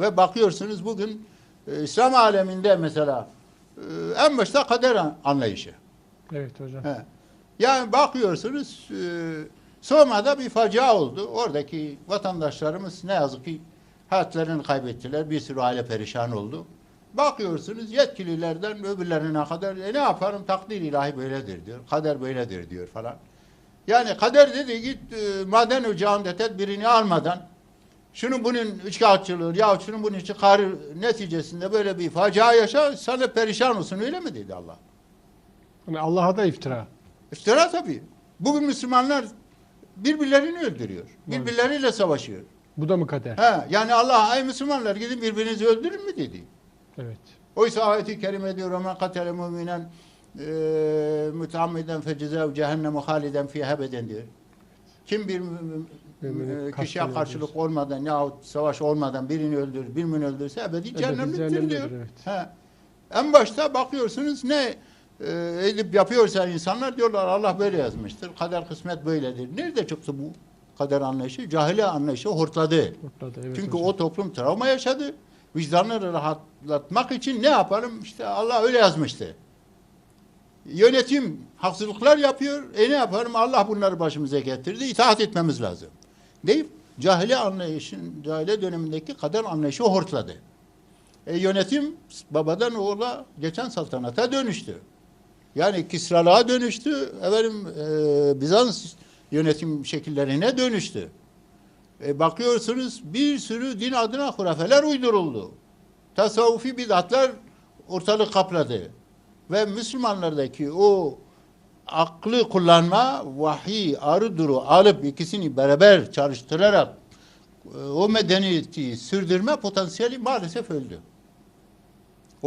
Ve bakıyorsunuz bugün e, İslam aleminde mesela e, en başta kader an- anlayışı. Evet hocam. He. Yani bakıyorsunuz e, Soma'da bir facia oldu. Oradaki vatandaşlarımız ne yazık ki hayatlarını kaybettiler. Bir sürü aile perişan oldu. Bakıyorsunuz yetkililerden öbürlerine kadar e, ne yaparım takdir ilahi böyledir diyor. Kader böyledir diyor falan. Yani kader dedi git e, maden ocağında tedbirini almadan şunun bunun üçkağıtçılığı ya şunun bunun çıkarı neticesinde böyle bir facia yaşa sana perişan olsun öyle mi dedi Allah. Yani Allah'a da iftira. İftira tabii. Bugün Müslümanlar birbirlerini öldürüyor. Birbirleriyle savaşıyor. Bu da mı kader? He, yani Allah ay Müslümanlar gidin birbirinizi öldürün mü dedi. Evet. Oysa ayeti kerime diyor ama katele müminen e, müteammiden fecizev cehennemu haliden fiha ebeden diyor. Kim bir e, kişiye kastediyor karşılık olmadan yahut savaş olmadan birini öldürür, birini öldürürse ebedi cehennemliktir diyor. evet. He. En başta bakıyorsunuz ne e, edip yapıyorsa insanlar diyorlar Allah böyle yazmıştır. Kader kısmet böyledir. Nerede çıktı bu kader anlayışı? Cahiliye anlayışı hortladı. Ortada, evet Çünkü hocam. o toplum travma yaşadı. Vicdanını rahatlatmak için ne yapalım? İşte Allah öyle yazmıştı. Yönetim haksızlıklar yapıyor. E ne yaparım? Allah bunları başımıza getirdi. İtaat etmemiz lazım. Deyip cahiliye anlayışın, cahiliye dönemindeki kader anlayışı hortladı. E, yönetim babadan oğula geçen saltanata dönüştü. Yani Kisralığa dönüştü. Efendim, e, Bizans yönetim şekillerine dönüştü. E, bakıyorsunuz bir sürü din adına hurafeler uyduruldu. Tasavvufi bidatlar ortalık kapladı. Ve Müslümanlardaki o aklı kullanma, vahiy, arı duru alıp ikisini beraber çalıştırarak e, o medeniyeti sürdürme potansiyeli maalesef öldü.